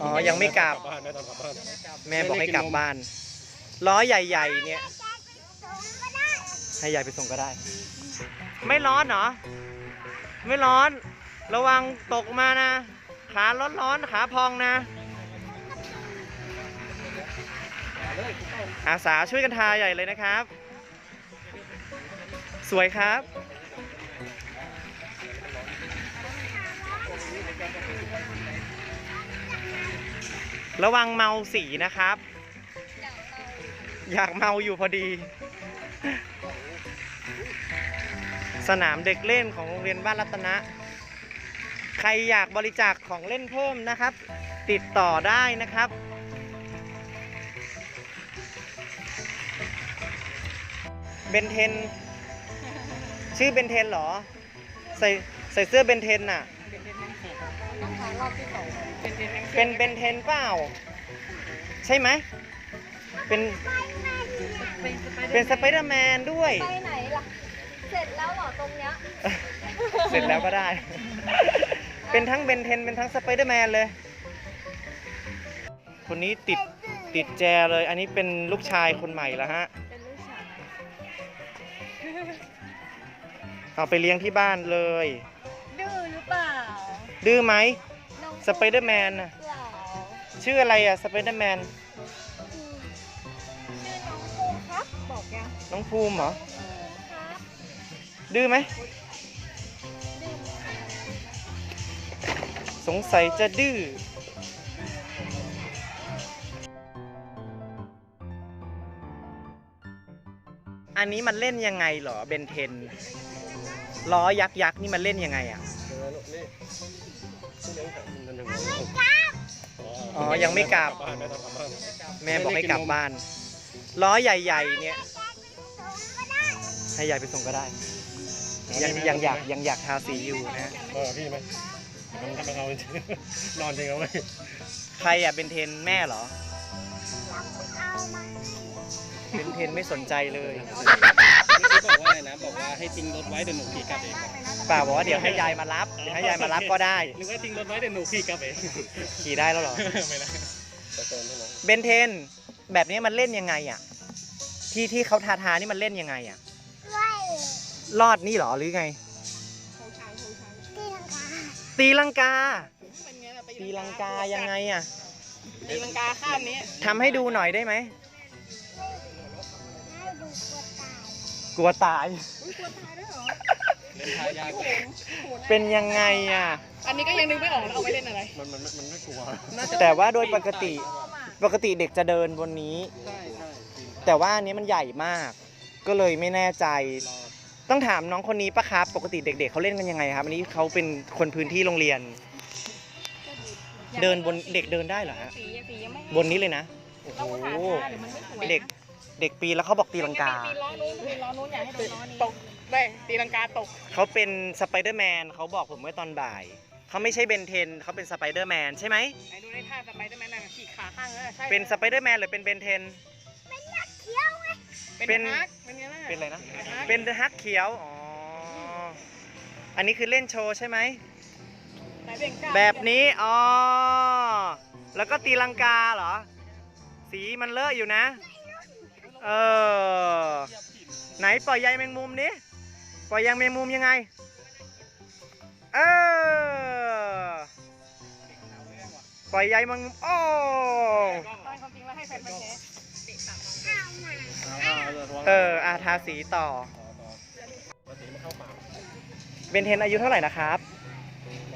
อ๋อ ยังไม่กลับ บ้านแม่ตอนกลับบ้านแม่บอกให้กลับบ้าน ล้อใหญ่ๆ เนี่ย ให้ยายไปส่งก็ได้ ไม่ร้อนเหรอ ไม่ร้อน ระวังตกมานะ ขาร้อนๆขาพองนะ อาสาช่วยกันทาใหญ่เลยนะครับ สวยครับ ระวังเมาสีนะครับ อยากเมาอยู่พอดี สนามเด็กเล่นของโรงเรียนบ้านรัตนะ ใครอยากบริจาคของเล่นเพิ่มนะครับ ติดต่อได้นะครับเบนเทน ชื่อเบนเทนเหรอ ใส่ใส่เสื้อเบนเทนน่ะ ต้องขารอบที่สองเป็นเป็นเป็นเบนเทนเปล่า ใช่ไหมเป็นเป็นสไปเดอร์แมนด้วย ไปไหนล่ะ เสร็จแล้วเหรอตรงเนี้ยเสร็จแล้วก็ได้ เป็นทั้งเบนเทนเป็นทั้งสไปเดอร์แมนเลย คนนี้ติดติดแจเลย อันนี้เป็นลูกชายคนใหม่แล้วฮะ เป็นลูกชายเอาไปเลี้ยงที่บ้านเลย ดื้อไหมน้องสไปเดอร์แมนน่ะเปล่าชื่ออะไรอะสไปเดอร์แมนชื่อน้องภูมิครับบอกยังน้องภูมิเหรอครับดื้อไหมดื้อสงสัยจะดื้ออันนี้มันเล่นยังไงเหรอเบนเทนล้อยักษ์ยักษ์นี่มันเล่นยังไงอะ นี่ที่เลี้ยงแต่มันยังอ๋อยังไม่กลับ บ้านแม่ตอนกลับบ้านแม่บอกให้กลับบ้าน ล้อใหญ่ๆเนี่ย ให้ยายไปส่งก็ได้ ยังยังอยากยังอยากทาสีอยู่นะ เออพี่ไหมมันทำให้เราจริงๆนอนจริงเอาไว้ใครอะเบนเทนแม่เหรอเบนเทนไม่สนใจเลยที่ บอกว่าอะไรนะบอกว่าให้ทิ้งรถไว้เดี๋ยวหนูขี่กลับเองป่าบอกว่าเดี๋ยวให้ยายมารับเดี๋ยวให้ยายมารับก็ได้หรือว่าทิ้งรถไว้เดี๋ยวหนูขี่กลับเองขี่ได้แล้วเหรอไม่ได้แต่เติมเท่านั้นเบนเทน แบบนี้มันเล่นยังไงอะ ที่ที่เขาทาทานี่มันเล่นยังไงอะรอดนี่เหรอหรือไงตีลังกาเป็นไงล่ะไปตีลังกายังไงอะตีลังกาข้ามนี้ทำให้ดูหน่อยได้ไหม กลัวตายเล่นทายาก่อนเป็นยังไงอะ อันนี้ก็ยังนึกไม่ออกแล้วเอาไว้เล่นอะไรมันมันมันไม่กลัวแต่ว่าโดยปกติ ปกติเด็กจะเดินบนนี้ ใช่ใช่จริงแต่ว่าอันนี้มันใหญ่มาก ก็เลยไม่แน่ใจ รอต้องถามน้องคนนี้ปะครับปกติเด็กๆเขาเล่นกันยังไงครับอันนี้เขาเป็นคนพื้นที่โรงเรียน เดินบนเด็กเดินได้เหรอฮะสีสียังไม่บนนี้เลยนะโอ้โหต้องหาท่าเดี๋ยวมันไม่สวยนะเด็ก เด็กปีนแล้วเขาบอกตีลังกา ปีล้อนู้นปีล้อนู้นอยากให้โดนล้อนี้ตกได้ตีลังกาตก เขาเป็นสไปเดอร์แมนเขาบอกผมเมื่อตอนบ่าย เขาไม่ใช่เบนเทนเขาเป็นสไปเดอร์แมนใช่ไหม ไหนดูในท่าสไปเดอร์แมนน่ะขี่ขาข้างเออใช่เป็นสไปเดอร์แมนหรือเป็นเบนเทน เป็นเป็น ฮักเป็นไงล่ะเป็นอะไรนะฮักเป็นเดอะฮักเขียว อ๋อ อันนี้คือเล่นโชว์ใช่ไหม ไหนเบ่งกล้าแบบนี้ อ๋อ แล้วก็ตีลังกาเหรอ สีมันเลอะอยู่นะ เออ ไหนปล่อยใยแมงมุมนี้ปล่อยใยแมงมุมยังไง เออ ปล่อยใยแมงมุมโอ้ตอนความจริงแล้วให้แฟนมันแท้เอออาทาสีต่อ เบนเทนอายุเท่าไหร่นะครับ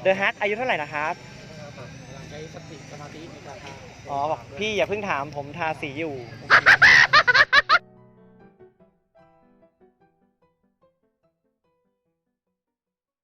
เดอะฮักอายุเท่าไหร่นะครับใช้สติสมาธิในการทาอ๋อบอกพี่อย่าเพิ่งถามผมทาสีอยู่